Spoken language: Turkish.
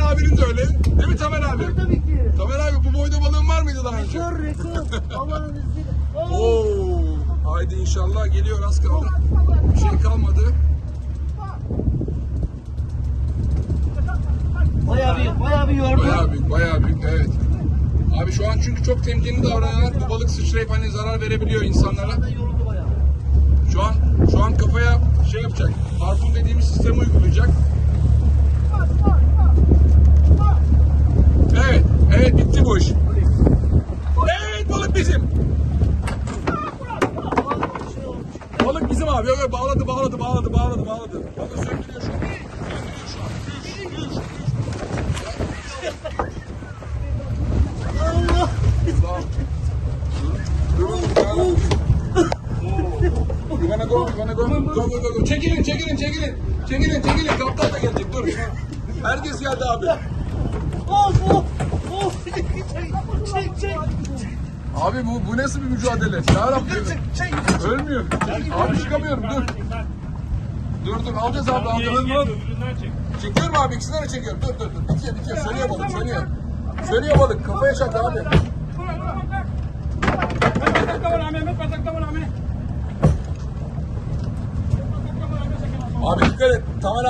abinin de öyle. Değil mi Tamer abi? Tabii ki. Tamer abi bu boyda balığın var mıydı daha önce? Rekor rekor. Allah'ın izniyle. Oo. Haydi inşallah geliyor az kaldı. Bir şey kalmadı. Bayağı büyük, bayağı bir yordu. Bayağı büyük, bayağı büyük evet. Abi şu an çünkü çok temkinli davranıyorlar. Bu balık sıçrayıp hani zarar verebiliyor insanlara. Da yoruldu bayağı. Şu an şu an kafaya şey yapacak. Harpun dediğimiz sistemi uygulayacak. Evet, evet bitti bu iş. Evet balık bizim. Balık bizim abi. Yok yok bağladı bağladı bağladı bağladı bağladı. Balık söndürüyor şu an. Söndürüyor şu an. Allah. You wanna go? You wanna go? Go go go go. Çekilin, çekilin, çekilin. Çekilin, çekilin. Kaptan da gelecek. Dur. Herkes geldi abi. Of of. Of. Abi bu bu nasıl bir mücadele? Ya Rabbim. Ölmüyor. Abi çıkamıyorum. Dur. Dur dur. Alacağız abi. Alacağız. Çekiyorum abi. İkisini de çekiyorum. Dur dur dur. Dikiyor dikiyor. Sönüyor balık. Sönüyor. Sönüyor balık. Kafaya çaktı abi. Abi dikkat et. Tamer